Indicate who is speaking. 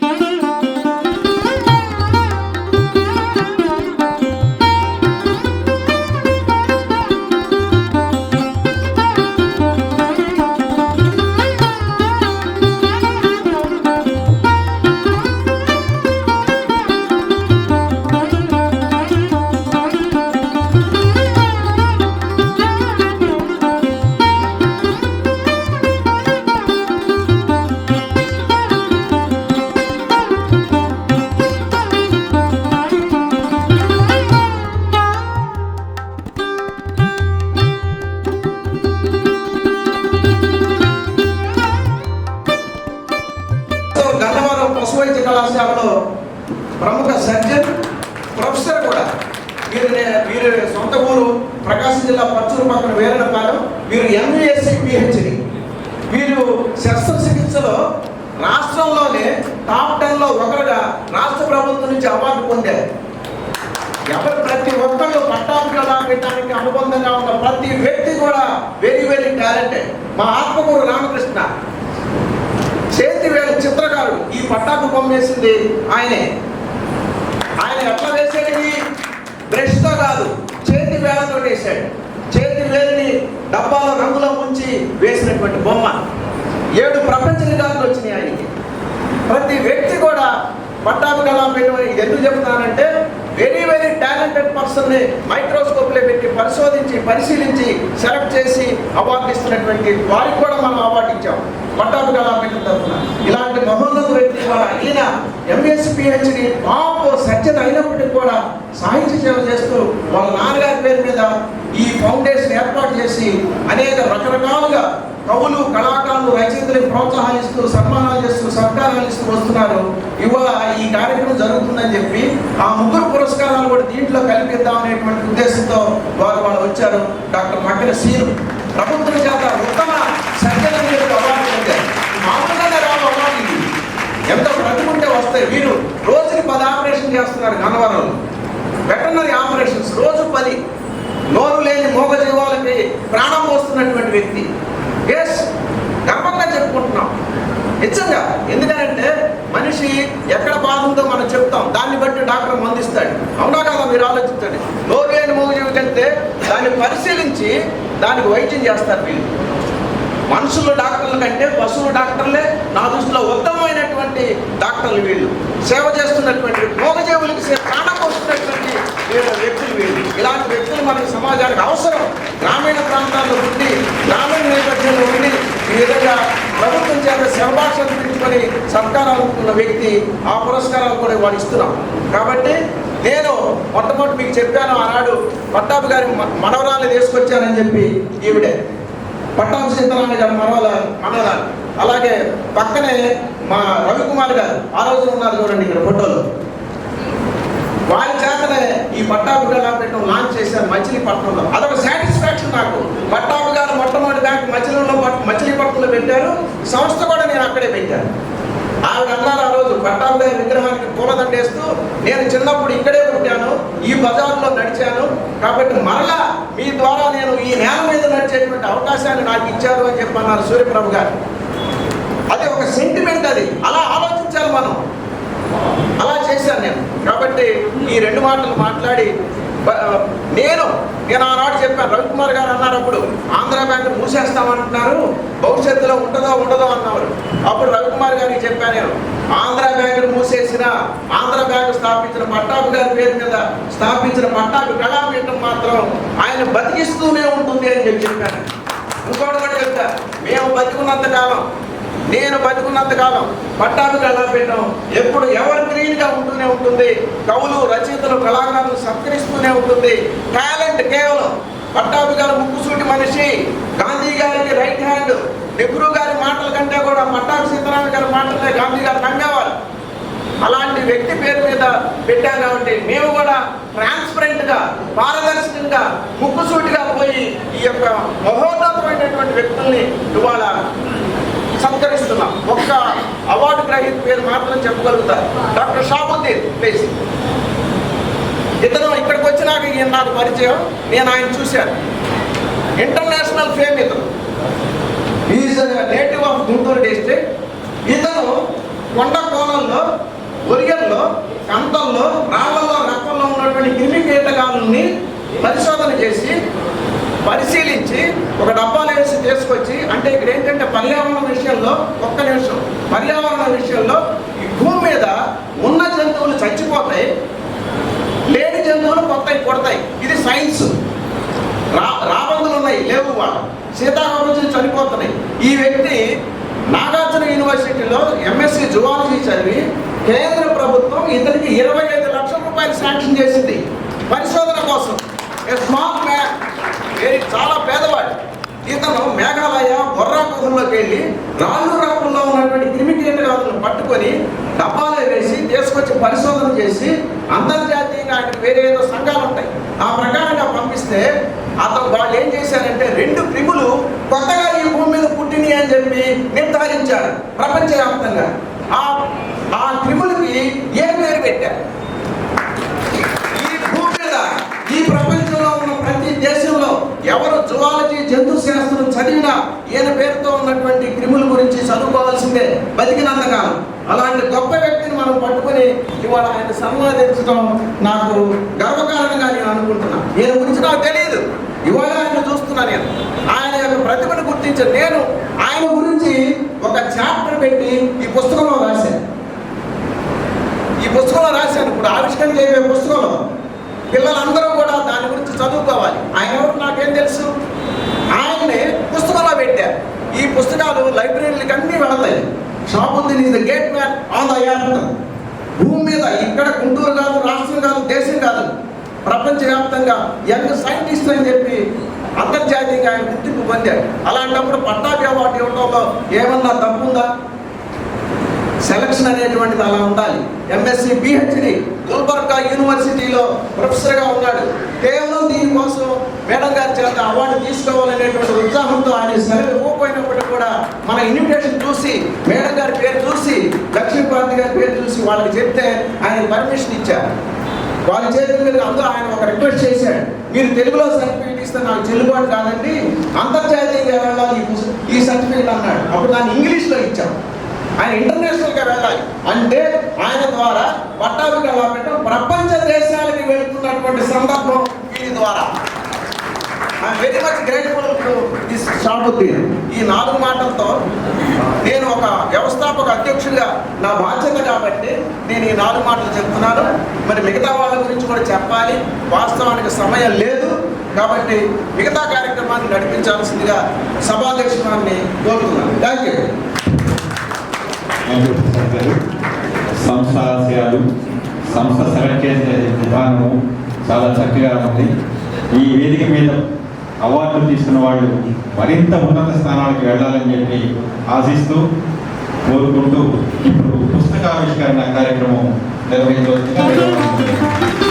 Speaker 1: Hmm? Surgeon professor కూడా. మీరు మీరు సొంత ఊరు ప్రకాశం జిల్లా పచ్చూరు పక్కన వేరణపాలెం వీరు ఎంఈఎస్సి పిహెచ్డి వీరు శస్త్రచికిత్సలో రాష్ట్రంలోనే టాప్ టెన్లో ఒకరుగా రాష్ట్ర ప్రభుత్వం నుంచి అవార్డు పొందారు. ఎవరు ప్రతి ఒక్కళ్ళు పట్టాభిగా పెట్టడానికి అనుబంధంగా ఉన్న ప్రతి వ్యక్తి కూడా వెరీ వెరీ టాలెంటెడ్. మా ఆత్మకూరు రామకృష్ణ. చేతి వేల చిత్రకారుడు ఈ పట్టాకు బొమ్మ వేసింది ఆయనే. ఆయన ఎట్లా వేసేది బ్రష్తో కాదు చేతి వేలతో వేశాడు. చేతి వేలిని డబ్బాలో రంగులో ఉంచి వేసినటువంటి బొమ్మ. ఏడు ప్రపంచ నిఘాలు వచ్చినాయి ఆయనకి. ప్రతి వ్యక్తి కూడా పట్టాభి కళాపీఠం అని ఎందుకు చెబుతానంటే వెరీ వెరీ టాలెంటెడ్ పర్సన్ని మైక్రోస్కోప్లో పెట్టి పరిశోధించి పరిశీలించి సెలెక్ట్ చేసి అవార్డు ఇస్తున్నటువంటి వారికి కూడా మనం అవార్డు ఇచ్చాము పట్టాభి కళాపేట తరఫున ఇలాంటి మహోన్నత వ్యక్తి కూడా ఈయన ఎంఎస్ పిహెచ్డి టాప్ సర్జన్ అయినప్పటికీ కూడా సాహిత్య సేవ చేస్తూ వాళ్ళ నాన్నగారి పేరు మీద ఈ ఫౌండేషన్ ఏర్పాటు చేసి అనేక రకరకాలుగా కవులు కళాకారులు రచయితలకు ప్రోత్సాహాలిస్తూ సన్మానాలు చేస్తూ సత్కారాలు ఇస్తూ వస్తున్నారు. ఇవాళ ఈ కార్యక్రమం జరుగుతుందని చెప్పి ఆ ముగ్గురు పురస్కారాలు కూడా దీంట్లో కల్పిద్దాం అనేటువంటి ఉద్దేశంతో వారు వాళ్ళు వచ్చారు. Doctor Makar scene. ప్రభుత్వం చేత ఉత్తమ సర్జన అవార్డు పొందారు మామూలుగానే రావు అవార్డు ఇది ఎంత ప్రతికుంటే వస్తాయి వీరు రోజుకి పది ఆపరేషన్ చేస్తున్నారు గన్నవరంలో. వెటర్నరీ ఆపరేషన్స్ రోజు పది. నోరు లేని మూగజీవాలకి ప్రాణం పోస్తున్నటువంటి వ్యక్తి. ఎస్ గర్వంగా చెప్పుకుంటున్నాం. నిజంగా ఎందుకంటే మనిషి ఎక్కడ బాధ ఉందో మనం చెప్తాం. దాన్ని బట్టి డాక్టర్ మందిస్తాడు. అవునా కదా మీరు ఆలోచించండి నోరు లేని మూగజీవి కంటే దాన్ని పరిశీలించి దానికి వైద్యం చేస్తారు వీళ్ళు. మనుషుల డాక్టర్ల కంటే పశువుల డాక్టర్లే నా దృష్టిలో ఉత్తమమైనటువంటి డాక్టర్లు వీళ్ళు. సేవ చేస్తున్నటువంటి మూగజీవులకు సే- ప్రాణం వస్తున్నటువంటి వ్యక్తులు వీళ్ళు. ఇలాంటి వ్యక్తులు మనకి సమాజానికి అవసరం. గ్రామీణ ప్రాంతాల్లో ఉండి గ్రామీణ నేపథ్యంలో ఉండి ఈ విధంగా ప్రభుత్వం చేత శవభాష పెంచుకొని సత్కారాలు అందుకున్న వ్యక్తి ఆ పురస్కారాలు కూడా వాడు ఇస్తున్నాం. కాబట్టి నేను మొట్టమొదటి మీకు చెప్పాను ఆనాడు పట్టాపు గారి మ- మనవరాలు తీసుకొచ్చానని చెప్పి ఈవిడే. పట్టాభి సీతారామయ్య గారు మనవల మనవరాలు అలాగే పక్కనే మా రవికుమార్ గారు ఆ రోజున ఉన్నారు చూడండి ఇక్కడ ఫోటోలో. వారి చేతనే ఈ పట్టాభి కళాపీఠం లాంచ్ చేశారు మచిలీపట్నంలో. అదొక సాటిస్ఫాక్షన్ నాకు. పట్టాభి గారు మొట్టమొదటి బ్యాంక్ మచిలీలో మచిలీపట్నంలో పెట్టారు. సంస్థ కూడా నేను అక్కడే పెట్టాను. ఆవిడ అన్నారు ఆ రోజు పట్టాభి విగ్రహానికి పూలదండేస్తూ నేను చిన్నప్పుడు ఇక్కడే పుట్టాను. ఈ బజార్లో నడిచాను. కాబట్టి మరలా మీ ద్వారా నేను ఈ నేల మీద నడిచేటువంటి అవకాశాన్ని నాకు ఇచ్చారు అని చెప్పి అన్నారు సూర్యప్రభు గారు. అది ఒక సెంటిమెంట్ అది. అలా ఆలోచించాలి మనం. అలా చేశాను నేను. కాబట్టి ఈ రెండు మాటలు మాట్లాడి నేను నేను ఆనాడు చెప్పాను రవికుమార్ గారు అన్నారు అప్పుడు ఆంధ్ర బ్యాంక్ మూసేస్తామంటున్నారు భవిష్యత్తులో ఉంటుందో ఉండదో అన్నారు అప్పుడు రవికుమార్ గారికి చెప్పాను నేను ఆంధ్ర బ్యాంకును మూసేసిన ఆంధ్ర బ్యాంకు స్థాపించిన పట్టాభి గారి పేరు మీద స్థాపించిన పట్టాభి కళాపీఠం మాత్రం ఆయన బతికిస్తూనే ఉంటుంది అని చెప్పి చెప్పాను ఇంకోటి కూడా చెప్తా మేము బతికున్నంత కాలం నేను బతుకున్నంత కాలం పట్టాభి కళాపీఠం ఎప్పుడు ఎవరు గ్రీన్గా ఉంటూనే ఉంటుంది కవులు రచయితలు కళాకారులు సత్కరిస్తూనే ఉంటుంది. టాలెంట్ కేవలం పట్టాభి గారు ముక్కుసూటి మనిషి. గాంధీ గారికి రైట్ హ్యాండ్ నెహ్రూ గారి మాటల కంటే కూడా పట్టాభి సీతారామ గారి మాటలే గాంధీ గారు నమ్మేవారు. అలాంటి వ్యక్తి పేరు మీద పెట్టాం కాబట్టి మేము కూడా ట్రాన్స్పరెంట్గా పారదర్శకంగా ముక్కుసూటిగా పోయి ఈ యొక్క మహోన్నతమైనటువంటి వ్యక్తుల్ని ఇవాళ సత్కరిస్తున్నాం ఒక్క అవార్డు గ్రహీత పేరు మాత్రం చెప్పగలుగుతారు. డాక్టర్ షాబుద్దీన్ ప్లీజ్ ఇతను ఇక్కడికి వచ్చినాక ఈయన నాకు పరిచయం నేను ఆయన చూశాను. ఇంటర్నేషనల్ ఫేమ్ ఇతను. Is native of Guntur district ఇతను కొండ కోణంలో ఒరియల్లో కంతల్లో రాళ్ళలో రక్తంలో ఉన్నటువంటి క్రిమి కీటకాలని పరిశోధన చేసి పరిశీలించి ఒక డబ్బాలో వేసి తీసుకొచ్చి అంటే ఇక్కడ ఏంటంటే పర్యావరణ విషయంలో ఒక్క నిమిషం పర్యావరణ విషయంలో ఈ భూమి మీద ఉన్న జంతువులు చచ్చిపోతాయి. జంతువులు కొత్తవి కొడతాయి. ఇది సైన్స్ రా రాబందులు ఉన్నాయి లేవు వాళ్ళు. సీతాకోపంచులు చనిపోతున్నాయి. ఈ వ్యక్తి నాగార్జున యూనివర్సిటీలో ఎంఎస్సి జువాలజీ చదివి కేంద్ర ప్రభుత్వం ఇతనికి ఇరవై ఐదు లక్షల రూపాయలు శాంక్షన్ చేసింది. పరిశోధన కోసం. ఏ స్మాల్ మ్యాన్ చాలా పేదవాడు. ఇతను మేఘాలయ బొర్రా గుహల్లోకి వెళ్ళి రాళ్ళు రాకుండా ఉన్నటువంటి క్రిమి కీటకాలను పట్టుకొని డబ్బాలో వేసి తీసుకొచ్చి పరిశోధన చేసి అంతర్జాతీయంగా ఆయనకు ఆ ప్రకారంగా పంపిస్తే అతను వాళ్ళు ఏం చేశారంటే రెండు క్రిములు కొత్తగా ఈ భూమి మీద పుట్టినాయి అని చెప్పి నిర్ధారించారు ప్రపంచవ్యాప్తంగా. ఆ ఆ క్రిములకి ఏ పేరు పెట్టారు ఈ భూమి మీద ఈ ప్రపంచంలో ఉన్న ప్రతి దేశంలో ఎవరు జువాలజీ జంతు శాస్త్రం చదివినా ఈయన పేరుతో ఉన్నటువంటి క్రిముల గురించి చదువుకోవాల్సిందే బతికినంతకాలం. అలాంటి గొప్ప వ్యక్తిని మనం పట్టుకొని ఇవాళ ఆయన సన్మానించడం నాకు గర్వకారణంగా నేను అనుకుంటున్నాను ఈయన గురించి నాకు తెలియదు ఇవాళ ఆయన చూస్తున్నా నేను. ఆయన యొక్క ప్రతిభను గుర్తించి నేను ఆయన గురించి ఒక చాప్టర్ పెట్టి ఈ పుస్తకంలో రాశాను. ఈ పుస్తకంలో రాశాను. ఇప్పుడు ఆవిష్కరణ చేయబోయే పుస్తకంలో పిల్లలందరూ చదువుకోవాలి. ఆయన ఎవరు? నాకేం తెలుసు? ఆయన్ని పుస్తకంలో పెట్టారు. ఈ పుస్తకాలు లైబ్రరీలకు అన్నీ వెళతాయి షాపుద్దీన్ ఉంది the gate man on the భూమి మీద ఇక్కడ గుంటూరు కాదు రాష్ట్రం కాదు దేశం కాదు. ప్రపంచవ్యాప్తంగా యంగ్ సైంటిస్ట్ అని చెప్పి అంతర్జాతీయంగా ఆయన గుర్తింపు పొందాడు. అలాంటప్పుడు పట్టాభి అవార్డు ఇవ్వడంలో ఏమన్నా తప్పుందా? సెలక్షన్ అనేటువంటిది అలా ఉండాలి. ఎంఎస్సి బిహెచ్డి గుల్బర్గా యూనివర్సిటీలో ప్రొఫెసర్గా ఉన్నాడు. కేవలం దీనికోసం మేడం గారి చేత అవార్డు తీసుకోవాలనేటువంటి ఉత్సాహంతో ఆయన సెలవు ఇవ్వకపోయినప్పటికీ కూడా మన ఇన్విటేషన్ చూసి మేడం గారి పేరు చూసి లక్ష్మీపార్తి గారి పేరు చూసి వాళ్ళకి చెప్తే ఆయన పర్మిషన్ ఇచ్చారు. వాళ్ళ చేతుల మీద అందరూ ఆయన ఒక రిక్వెస్ట్ చేశాడు మీరు తెలుగులో సర్టిఫికేట్ ఇస్తే నాకు చెల్లుబాటు కాదండి. అంతర్జాతీయంగా వెళ్ళాలి ఈ ఈ సర్టిఫికేట్ అన్నాడు. అప్పుడు దాన్ని ఇంగ్లీష్లో ఇచ్చాం. ఆయన ఇంటర్నేషనల్గా వెళ్ళాలి. అంటే ఆయన ద్వారా పట్టాభిగా ఎలా పెట్టడం ప్రపంచ దేశాలకి వెళ్తున్నటువంటి సందర్భం వీరి ద్వారా. Very much grateful to this Shabuddin ఈ నాలుగు మాటలతో నేను ఒక వ్యవస్థాపక అధ్యక్షుడిగా నా బాధ్యత కాబట్టి నేను ఈ నాలుగు మాటలు చెప్తున్నాను. మరి మిగతా వాళ్ళ గురించి కూడా చెప్పాలి. వాస్తవానికి సమయం లేదు కాబట్టి మిగతా కార్యక్రమాన్ని నడిపించాల్సిందిగా సభాధ్యక్షురాన్ని కోరుతున్నాను. థ్యాంక్ యూ
Speaker 2: గారు సంస్థ ఆశయాలు సంస్థ సెలెక్ట్ చేసే విధానము చాలా చక్కగా ఉంది. ఈ వేదిక మీద అవార్డులు తీసుకున్న వాళ్ళు మరింత ఉన్నత స్థానాలకు వెళ్ళాలని చెప్పి ఆశిస్తూ కోరుకుంటూ ఇప్పుడు పుస్తకావిష్కరణ కార్యక్రమం నిర్వహించవచ్చు